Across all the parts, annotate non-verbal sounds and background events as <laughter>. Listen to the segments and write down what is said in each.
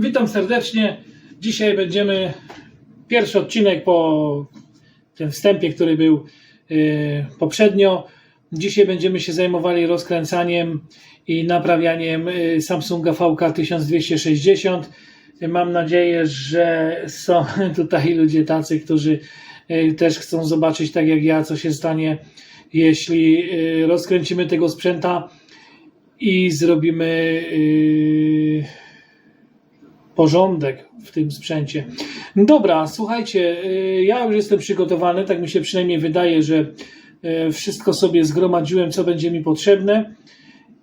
Witam serdecznie. Dzisiaj będziemy pierwszy odcinek po tym wstępie, który był yy, poprzednio. Dzisiaj będziemy się zajmowali rozkręcaniem i naprawianiem yy, Samsunga VK 1260. Mam nadzieję, że są <laughs> tutaj ludzie tacy, którzy yy, też chcą zobaczyć, tak jak ja, co się stanie, jeśli rozkręcimy tego sprzęta i zrobimy porządek w tym sprzęcie. No Dobra, słuchajcie, yy, ja już jestem przygotowany, tak mi się przynajmniej wydaje, że yy, wszystko sobie zgromadziłem, co będzie mi potrzebne.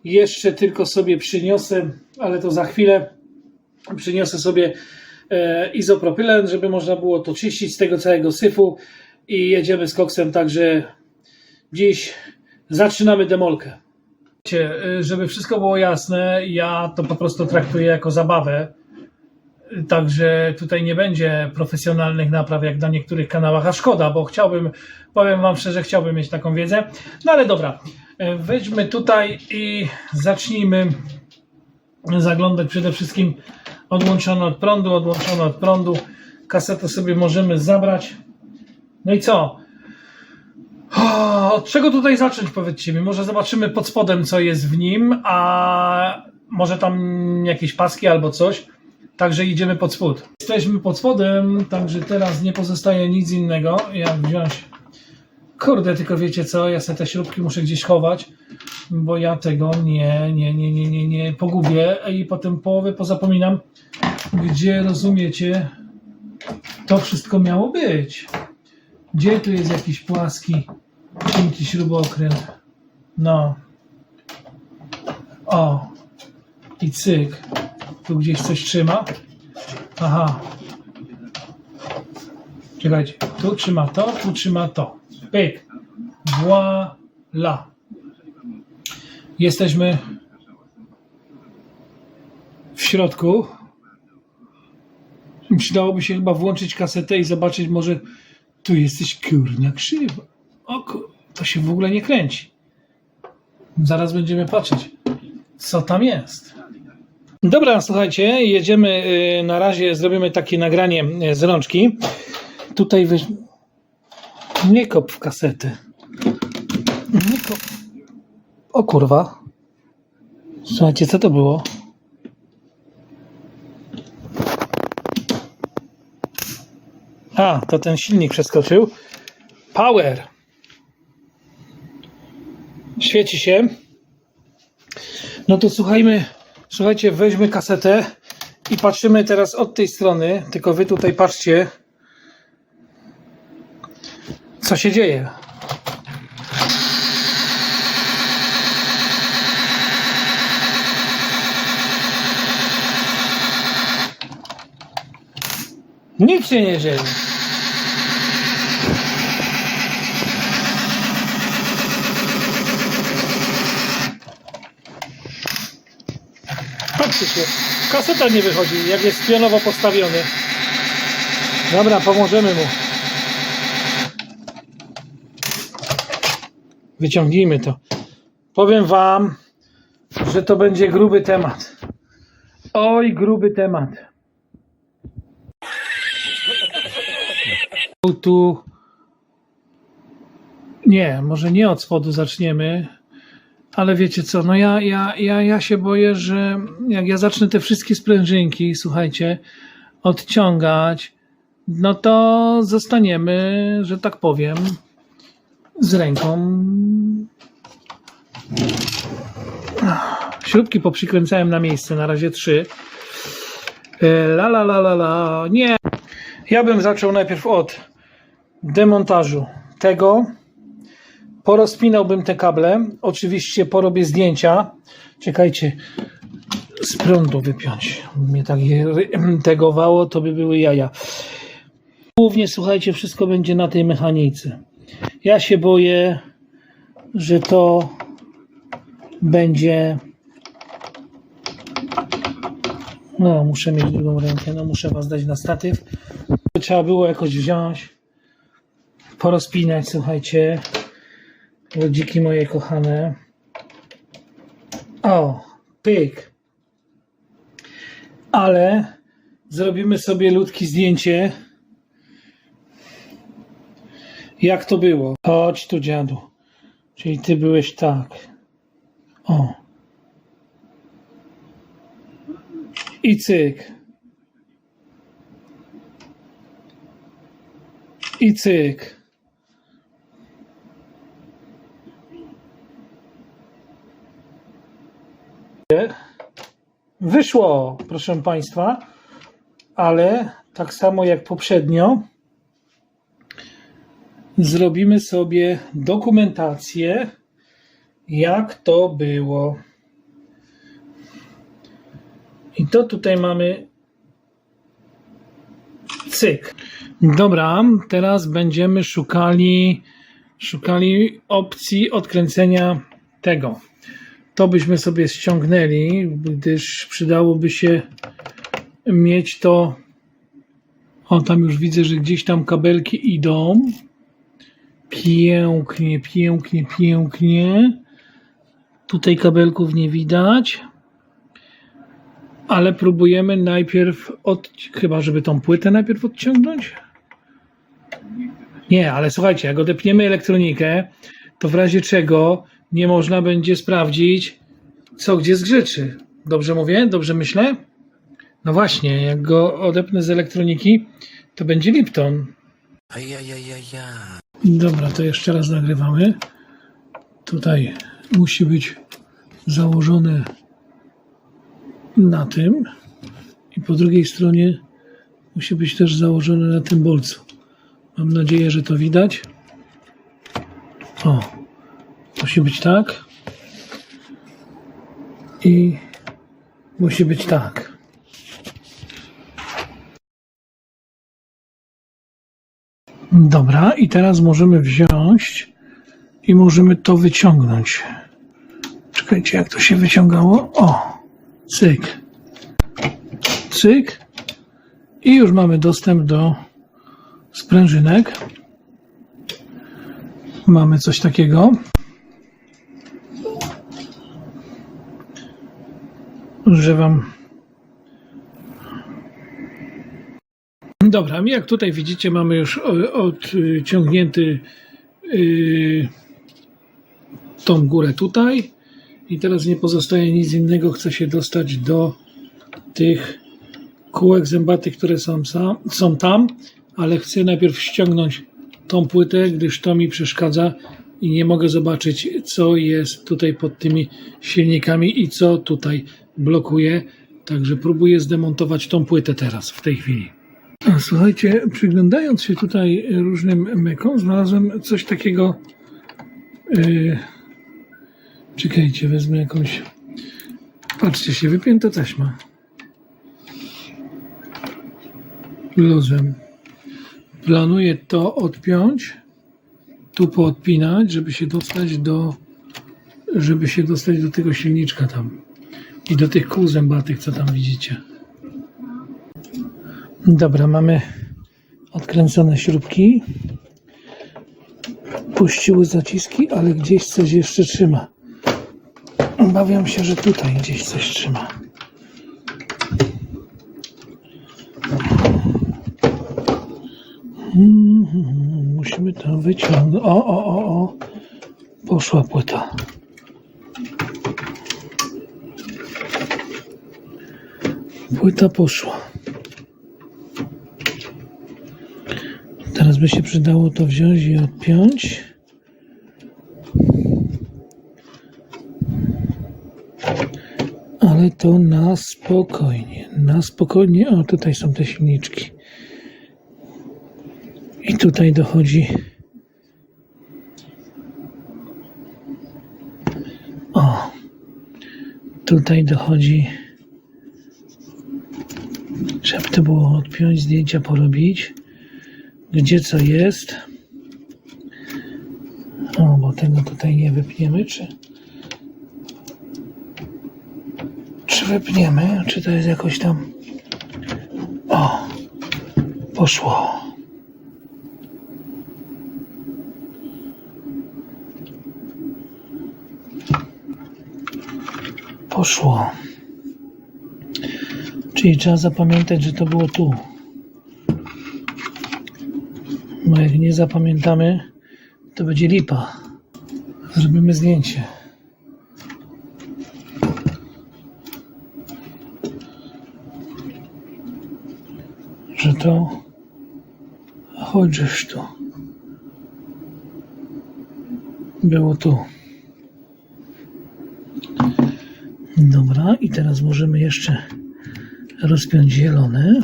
Jeszcze tylko sobie przyniosę, ale to za chwilę, przyniosę sobie e, izopropylen, żeby można było to czyścić z tego całego syfu i jedziemy z koksem, także dziś zaczynamy demolkę. Y, żeby wszystko było jasne, ja to po prostu traktuję jako zabawę. Także tutaj nie będzie profesjonalnych napraw jak na niektórych kanałach, a szkoda, bo chciałbym, powiem Wam szczerze, chciałbym mieć taką wiedzę. No ale dobra, y, wejdźmy tutaj i zacznijmy zaglądać przede wszystkim odłączone od prądu, odłączone od prądu. Kasetę sobie możemy zabrać. No i co? Od czego tutaj zacząć, powiedzcie mi? Może zobaczymy pod spodem, co jest w nim, a może tam jakieś paski albo coś. Także idziemy pod spód. Jesteśmy pod spodem, także teraz nie pozostaje nic innego, jak wziąć. Kurde, tylko wiecie co? Ja sobie te śrubki muszę gdzieś chować, bo ja tego nie, nie, nie, nie, nie, nie pogubię i potem połowę pozapominam, gdzie rozumiecie, to wszystko miało być. Gdzie tu jest jakiś płaski, cienki śrubokręt? No. O. I cyk. Tu gdzieś coś trzyma. Aha. Czekajcie. Tu trzyma to, tu trzyma to. Pyk. Voila. Jesteśmy w środku. Przydałoby się chyba włączyć kasetę i zobaczyć może tu jesteś kurna krzywa. O kur... to się w ogóle nie kręci. Zaraz będziemy patrzeć, co tam jest. Dobra, słuchajcie, jedziemy. y, Na razie zrobimy takie nagranie y, z rączki. Tutaj weź... Nie kop w kasetę. Nie kop. O kurwa. Słuchajcie, co to było? A, to ten silnik przeskoczył. Power. Świeci się. No to słuchajmy, słuchajcie, weźmy kasetę i patrzymy teraz od tej strony, tylko wy tutaj patrzcie, co się dzieje. Nic się nie dzieje. Kaseta nie wychodzi, jak jest pionowo postawiony. Dobra, pomożemy mu. Wyciągnijmy to. Powiem wam, że to będzie gruby temat. Oj, gruby temat. Tu. Nie, może nie od spodu zaczniemy, ale wiecie co, no ja, ja, ja, ja się boję, że jak ja zacznę te wszystkie sprężynki, słuchajcie, odciągać, no to zostaniemy, że tak powiem, z ręką. Śrubki poprzykręcałem na miejsce, na razie trzy. E, La la la la la. Nie. Ja bym zaczął najpierw od demontażu tego. Porozpinałbym te kable. Oczywiście porobię zdjęcia. Czekajcie, z prądu wypiąć. Mnie tak je ry- tegowało, to by były jaja. Głównie, słuchajcie, wszystko będzie na tej mechanice. Ja się boję, że to będzie. No, muszę mieć drugą rękę, no muszę was dać na statyw. Trzeba było jakoś wziąć, porozpinać, słuchajcie. Lodziki moje kochane. O, pyk. Ale zrobimy sobie ludki zdjęcie. Jak to było? Chodź tu, dziadu. Czyli ty byłeś tak. O. I cyk. I cyk. Wyszło, proszę Państwa, ale tak samo jak poprzednio, zrobimy sobie dokumentację, jak to było. I to tutaj mamy cyk. Dobra, teraz będziemy szukali, szukali opcji odkręcenia tego. To byśmy sobie ściągnęli, gdyż przydałoby się mieć to. O, tam już widzę, że gdzieś tam kabelki idą. Pięknie, pięknie, pięknie. Tutaj kabelków nie widać. Ale próbujemy najpierw od... Chyba, żeby tą płytę najpierw odciągnąć? Nie, ale słuchajcie, jak odepniemy elektronikę, to w razie czego nie można będzie sprawdzić, co gdzie zgrzeczy. Dobrze mówię? Dobrze myślę? No właśnie, jak go odepnę z elektroniki, to będzie Lipton. Dobra, to jeszcze raz nagrywamy. Tutaj musi być założone na tym i po drugiej stronie musi być też założone na tym bolcu. Mam nadzieję, że to widać. O, musi być tak i musi być tak. Dobra, i teraz możemy wziąć i możemy to wyciągnąć. Czekajcie, jak to się wyciągało? O, cyk. Cyk. I już mamy dostęp do sprężynek. Mamy coś takiego. Że wam. Dobra, jak tutaj widzicie, mamy już odciągnięty yy, tą górę tutaj. I teraz nie pozostaje nic innego. Chcę się dostać do tych kółek zębatych, które są, są tam, ale chcę najpierw ściągnąć tą płytę, gdyż to mi przeszkadza i nie mogę zobaczyć, co jest tutaj pod tymi silnikami i co tutaj blokuje. Także próbuję zdemontować tą płytę teraz, w tej chwili. Słuchajcie, przyglądając się tutaj różnym mekom, znalazłem coś takiego. Yy, czekajcie, wezmę jakąś. Patrzcie się, wypięta taśma. Luzem. Planuję to odpiąć, tu poodpinać, żeby się dostać do, żeby się dostać do tego silniczka tam i do tych kół zębatych, co tam widzicie. Dobra, mamy odkręcone śrubki. Puściły zaciski, ale gdzieś coś jeszcze trzyma. Obawiam się, że tutaj gdzieś coś trzyma. Mhm, Musimy to wyciągnąć. O, o, o, o. Poszła płyta. Płyta poszła. Teraz by się przydało to wziąć i odpiąć. Ale to na spokojnie. Na spokojnie. O, tutaj są te silniczki. I tutaj dochodzi. O, tutaj dochodzi. Żeby to było odpiąć, zdjęcia porobić. Gdzie co jest? O, bo tego tutaj nie wypniemy, czy. Czy wypniemy? Czy to jest jakoś tam. O, poszło. Poszło. Czyli trzeba zapamiętać, że to było tu. Bo jak nie zapamiętamy, to będzie lipa. Zrobimy zdjęcie. Że to... Chodźesz tu. Było tu. Dobra, i teraz możemy jeszcze rozpiąć zielone.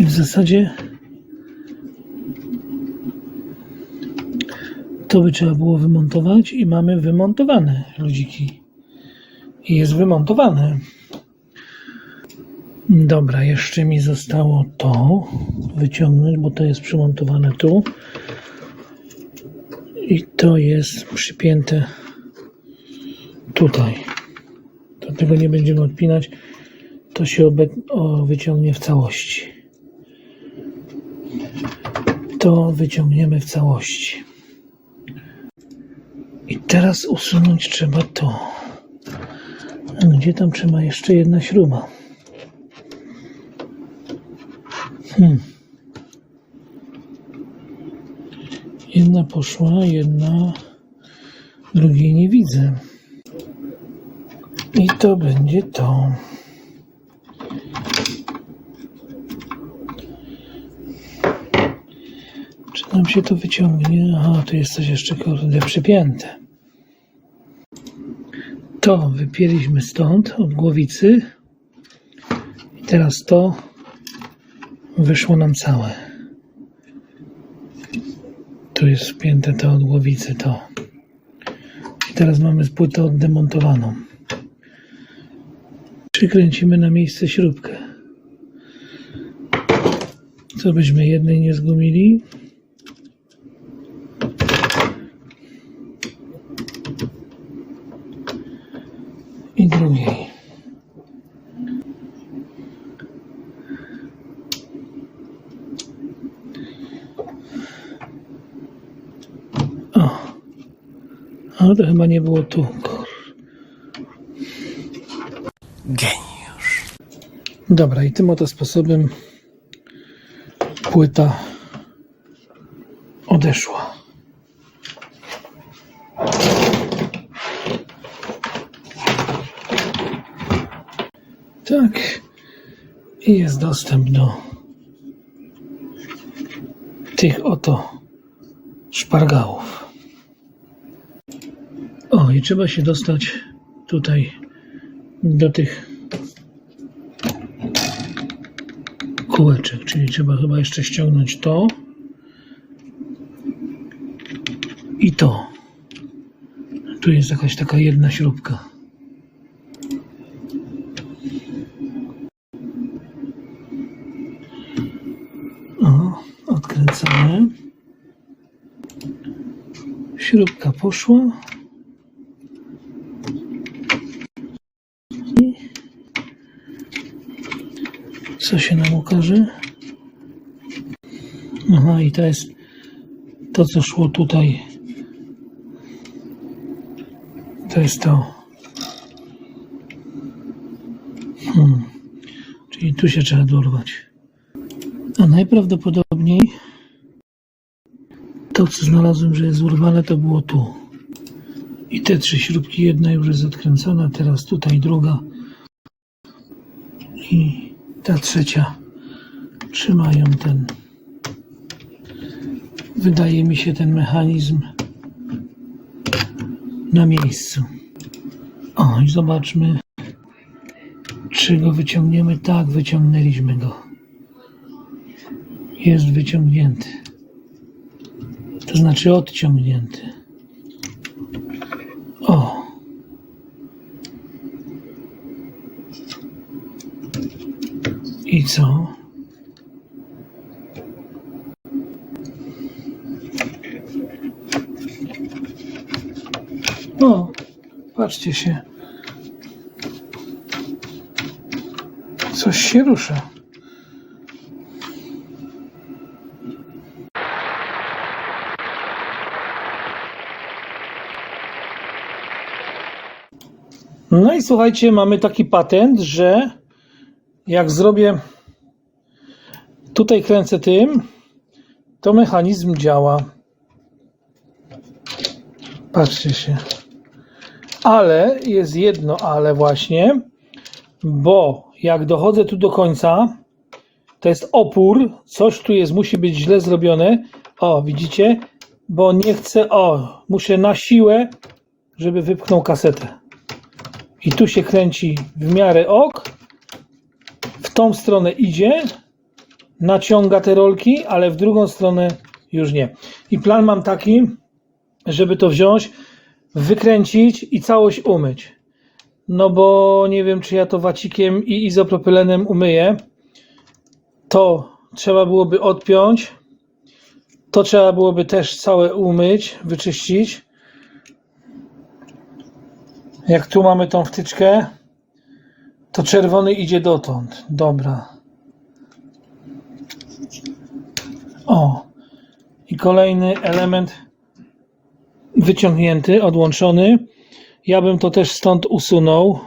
I w zasadzie to by trzeba było wymontować i mamy wymontowane ludziki. I jest wymontowane. Dobra, jeszcze mi zostało to wyciągnąć, bo to jest przymontowane tu. I to jest przypięte tutaj. To tego nie będziemy odpinać. To się o, wyciągnie w całości. To wyciągniemy w całości. I teraz usunąć trzeba to. Gdzie tam trzeba jeszcze jedna śruba? Hmm. Jedna poszła, jedna drugiej nie widzę. I to będzie to. Czy nam się to wyciągnie? Aha, tu jest coś jeszcze kurde przypięte. To wypięliśmy stąd od głowicy. I teraz to wyszło nam całe. Tu jest wpięte to od głowicy, to. I teraz mamy płytę oddemontowaną. Przykręcimy na miejsce śrubkę. Co byśmy jednej nie zgumili? I drugiej. O. Nie było tu. Geniusz. Dobra, i tym oto sposobem płyta odeszła. Tak. I jest dostęp do tych oto szpargałów. I trzeba się dostać tutaj do tych kółeczek, czyli trzeba chyba jeszcze ściągnąć to i to. Tu jest jakaś taka jedna śrubka. O, odkręcamy. Śrubka poszła. Co się nam ukaże? Aha, i to jest to, co szło tutaj. To jest to. Hmm. Czyli tu się trzeba dorwać. A najprawdopodobniej to, co znalazłem, że jest urwane, to było tu. I te trzy śrubki, jedna już jest odkręcona, teraz tutaj druga. Trzecia trzymają ten. Wydaje mi się ten mechanizm na miejscu. O, i zobaczmy, czy go wyciągniemy. Tak, wyciągnęliśmy go. Jest wyciągnięty. To znaczy odciągnięty. O. I co? O, patrzcie się. Coś się rusza. No i słuchajcie, mamy taki patent, że jak zrobię tutaj kręcę tym, to mechanizm działa. Patrzcie się. Ale jest jedno ale właśnie, bo jak dochodzę tu do końca, to jest opór, coś tu jest, musi być źle zrobione. O, widzicie? Bo nie chcę, o, muszę na siłę, żeby wypchnął kasetę. I tu się kręci w miarę ok, w tą stronę idzie, naciąga te rolki, ale w drugą stronę już nie. I plan mam taki, żeby to wziąć, wykręcić i całość umyć. No bo nie wiem, czy ja to wacikiem i izopropylenem umyję. To trzeba byłoby odpiąć. To trzeba byłoby też całe umyć, wyczyścić. Jak tu mamy tą wtyczkę, to czerwony idzie dotąd. Dobra. O. I kolejny element wyciągnięty, odłączony. Ja bym to też stąd usunął.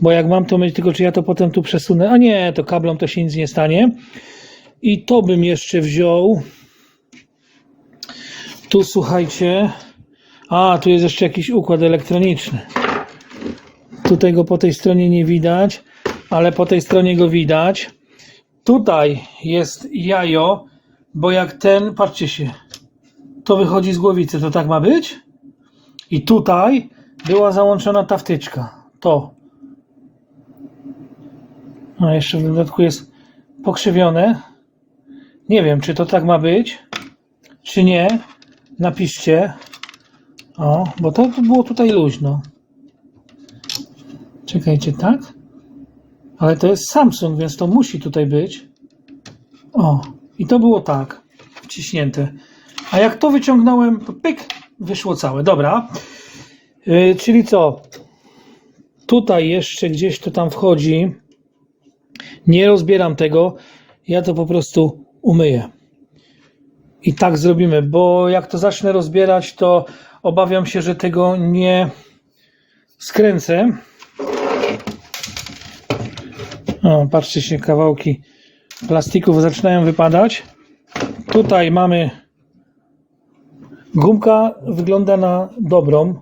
Bo jak mam to mieć, tylko czy ja to potem tu przesunę? A nie, to kablom to się nic nie stanie. I to bym jeszcze wziął. Tu słuchajcie. A, tu jest jeszcze jakiś układ elektroniczny. Tutaj go po tej stronie nie widać, ale po tej stronie go widać. Tutaj jest jajo, bo jak ten, patrzcie się, to wychodzi z głowicy, to tak ma być? I tutaj była załączona ta wtyczka. To. A jeszcze w dodatku jest pokrzywione. Nie wiem, czy to tak ma być, czy nie. Napiszcie. O, bo to było tutaj luźno. Czekajcie, tak? Ale to jest Samsung, więc to musi tutaj być. O, i to było tak, wciśnięte. A jak to wyciągnąłem, pyk, wyszło całe. Dobra. Yy, czyli co? Tutaj jeszcze gdzieś to tam wchodzi. Nie rozbieram tego. Ja to po prostu umyję. I tak zrobimy, bo jak to zacznę rozbierać, to obawiam się, że tego nie skręcę. O, patrzcie się, kawałki plastików zaczynają wypadać. Tutaj mamy gumka, wygląda na dobrą,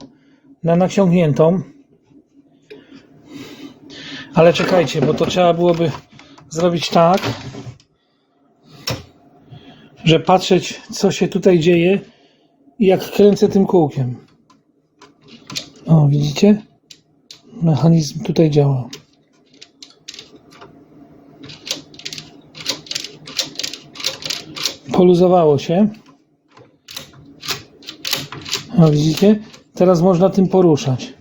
na naciągniętą. Ale czekajcie, bo to trzeba byłoby zrobić tak, że patrzeć, co się tutaj dzieje i jak kręcę tym kółkiem. O, widzicie? Mechanizm tutaj działa. Poluzowało się. O, widzicie? Teraz można tym poruszać.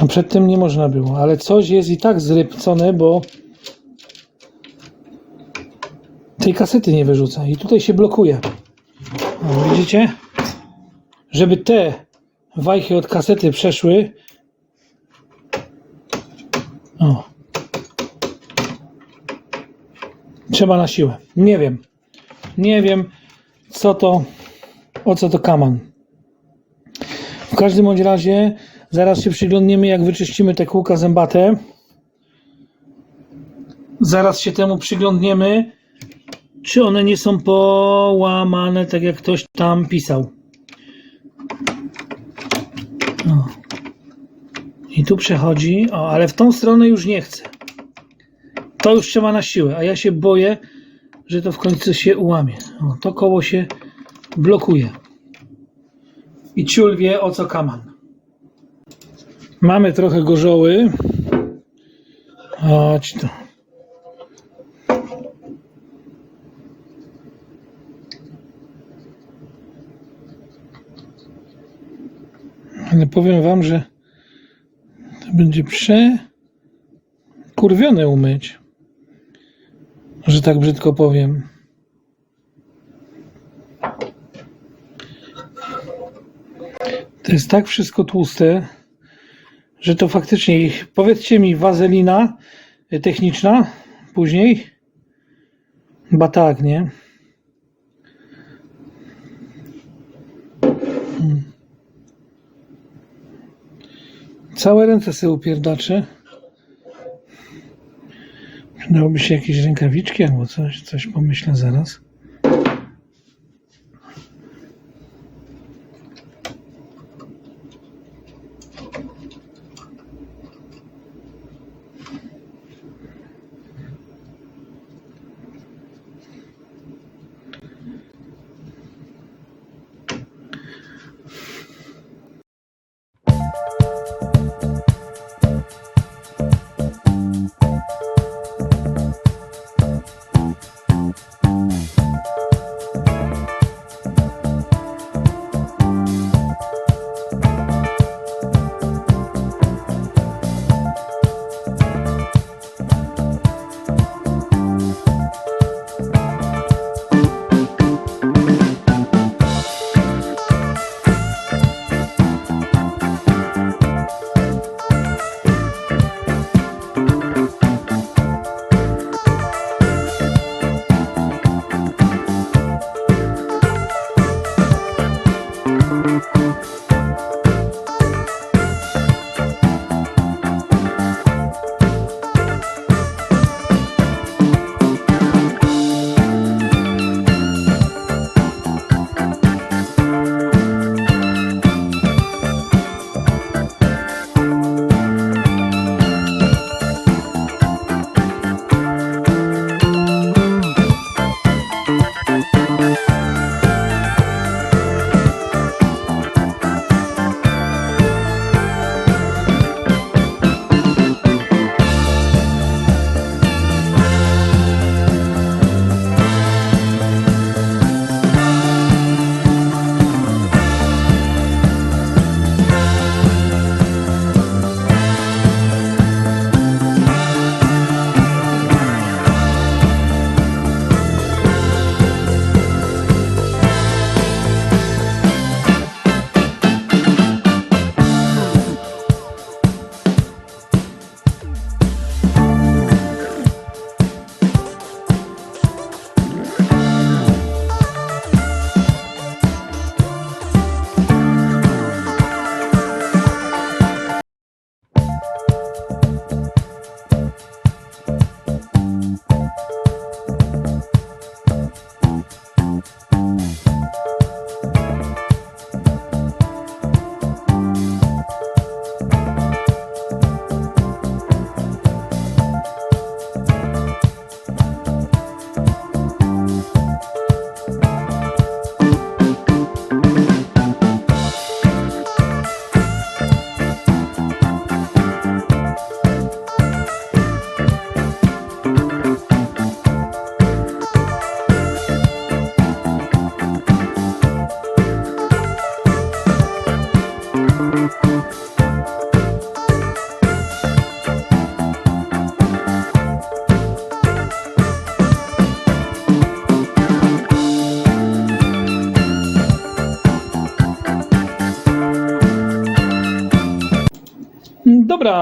A przedtem nie można było, ale coś jest i tak zrypcone, bo tej kasety nie wyrzuca i tutaj się blokuje. O, widzicie? Żeby te wajchy od kasety przeszły. O. Trzeba na siłę. Nie wiem. Nie wiem, co to, o co to kaman. W każdym bądź razie zaraz się przyglądniemy, jak wyczyścimy te kółka zębate. Zaraz się temu przyglądniemy, czy one nie są połamane, tak jak ktoś tam pisał. O. I tu przechodzi, o, ale w tą stronę już nie chcę. To już trzeba na siłę, a ja się boję, że to w końcu się ułamie. O, to koło się blokuje. I ciul wie o co kaman. Mamy trochę gorzoły. Chodź tu. Ale powiem wam, że to będzie przekurwione umyć że tak brzydko powiem. To jest tak wszystko tłuste, że to faktycznie, powiedzcie mi, wazelina techniczna później? Chyba tak, nie? Całe ręce sobie upierdaczy. Przydałoby się jakieś rękawiczki albo coś, coś pomyślę zaraz.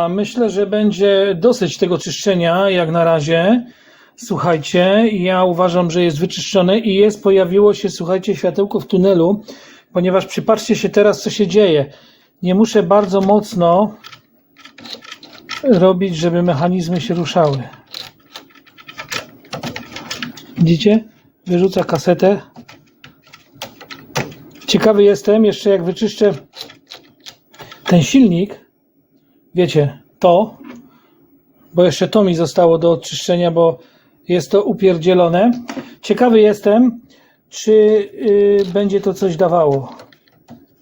Myślę, że będzie dosyć tego czyszczenia jak na razie. Słuchajcie, ja uważam, że jest wyczyszczone i jest, pojawiło się, słuchajcie, światełko w tunelu, ponieważ przypatrzcie się teraz, co się dzieje. Nie muszę bardzo mocno robić, żeby mechanizmy się ruszały. Widzicie? Wyrzuca kasetę. Ciekawy jestem, jeszcze jak wyczyszczę ten silnik, wiecie, to, bo jeszcze to mi zostało do odczyszczenia, bo jest to upierdzielone. Ciekawy jestem, czy y, będzie to coś dawało.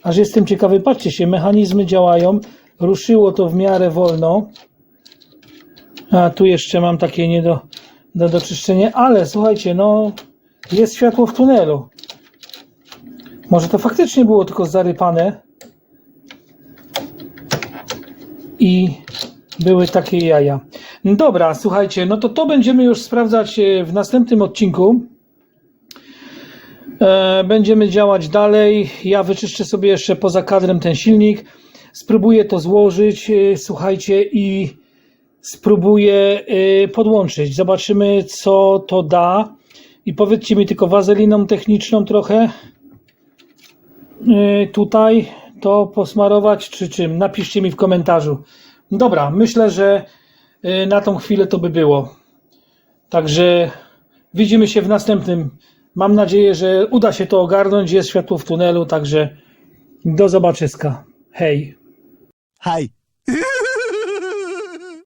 Aż jestem ciekawy, patrzcie się, mechanizmy działają, ruszyło to w miarę wolno. A tu jeszcze mam takie nie do, do doczyszczenia, ale słuchajcie, no jest światło w tunelu. Może to faktycznie było tylko zarypane i były takie jaja. Dobra, słuchajcie, no to to będziemy już sprawdzać e, w następnym odcinku. E, Będziemy działać dalej. Ja wyczyszczę sobie jeszcze poza kadrem ten silnik. Spróbuję to złożyć, e, słuchajcie, i spróbuję podłączyć. Zobaczymy, co to da. I powiedzcie mi tylko wazeliną techniczną trochę. Tutaj to posmarować, czy czym? Napiszcie mi w komentarzu. Dobra, myślę, że y, na tą chwilę to by było. Także widzimy się w następnym. Mam nadzieję, że uda się to ogarnąć. Jest światło w tunelu, także do zobaczyska. Hej. Hi.